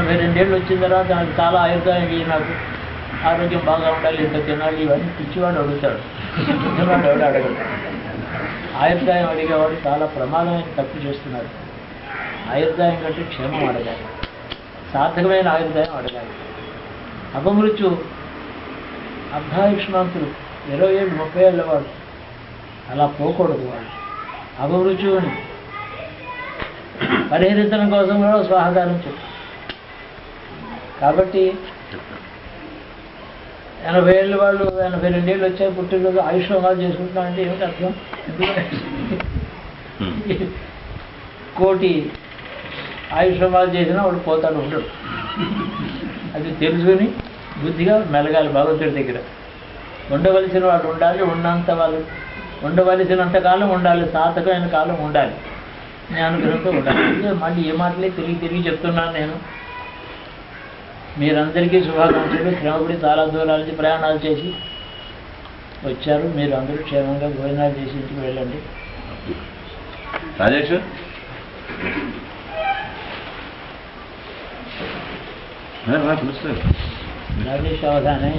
ఎనభై రెండేళ్ళు వచ్చిన తర్వాత నాకు చాలా ఆయుర్దాయం నాకు ఆరోగ్యం బాగా ఉండాలి ఇంత తినాలి ఇవన్నీ పిచ్చివాడు అడుగుతాడు. పిచ్చివాడు ఎవడు అడగడు. ఆయుర్దాయం అడిగేవాడు చాలా ప్రమాదమైన తప్పు చేస్తున్నారు. ఆయుర్దాయం కంటే క్షేమం అడగాలి. సార్థకమైన ఆయుర్దాయం అడగాలి. అపమృత్యు అర్ధాయుష్మాంతులు ఇరవై ఏళ్ళు ముప్పై ఏళ్ళ వాడు. అలా పోకూడదు వాళ్ళు అపమృత్యువుని పరిహరించడం కోసం కూడా సహకారం చెప్పు కాబట్టి ఎనభై ఏళ్ళు వాళ్ళు ఎనభై రెండేళ్ళు వచ్చాయి పుట్టినరోజు ఆయుష్మాలు చేసుకుంటున్నా అంటే ఏమిటి అర్థం? ఎందుకంటే కోటి ఆయుష్మాలు చేసినా వాడు పోతాడు ఉండడు అది తెలుసుకుని బుద్ధిగా మెలగాలి భగవంతుడి దగ్గర. ఉండవలసిన వాడు ఉండాలి ఉన్నంత వాళ్ళు ఉండవలసినంత కాలం ఉండాలి సార్థకమైన కాలం ఉండాలి. జ్ఞానగ్రహంతో ఉండాలి. ఇదే మళ్ళీ ఏ మాటలే తిరిగి తిరిగి చెప్తున్నాను నేను. మీరందరికీ శుభాకాంక్షలు శ్రమపడి చాలా దూరాల నుంచి ప్రయాణాలు చేసి వచ్చారు మీరు అందరూ క్షేమంగా భోజనాలు చేసి ఇంటికి వెళ్ళండి రాజేష్ రా, రా, పిలుస్తారు రాజేష్ అవధానే